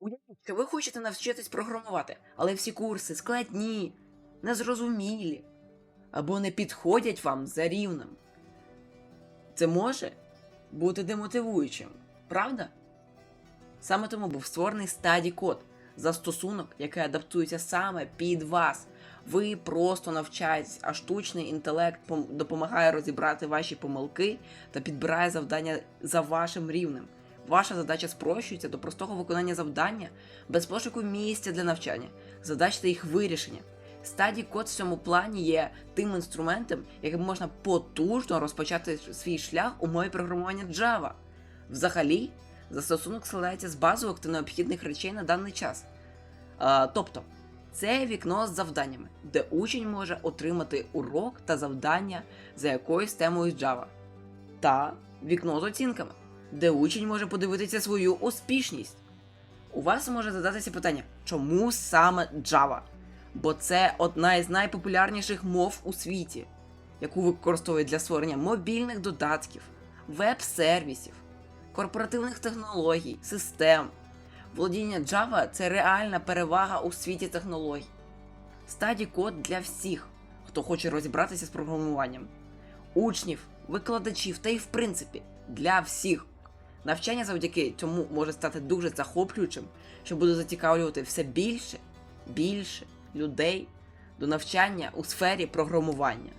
Уявіть, ви хочете навчитись програмувати, але всі курси складні, незрозумілі або не підходять вам за рівнем. Це може бути демотивуючим, правда? Саме тому був створений стаді код застосунок, який адаптується саме під вас. Ви просто навчаєтесь, а штучний інтелект допомагає розібрати ваші помилки та підбирає завдання за вашим рівнем. Ваша задача спрощується до простого виконання завдання без пошуку місця для навчання, задач та їх вирішення. Стадій код в цьому плані є тим інструментом, яким можна потужно розпочати свій шлях у мові програмування Java. Взагалі, застосунок складається з базових та необхідних речей на даний час. А, тобто, це вікно з завданнями, де учень може отримати урок та завдання за якоюсь темою Java. Та вікно з оцінками, де учень може подивитися свою успішність. У вас може задатися питання, чому саме Java? Бо це одна із найпопулярніших мов у світі, яку використовують для створення мобільних додатків, веб-сервісів, корпоративних технологій, систем. Володіння Java це реальна перевага у світі технологій. Стаді код для всіх, хто хоче розібратися з програмуванням, учнів, викладачів та й в принципі для всіх. Навчання завдяки цьому може стати дуже захоплюючим, що буде зацікавлювати все більше, більше людей до навчання у сфері програмування.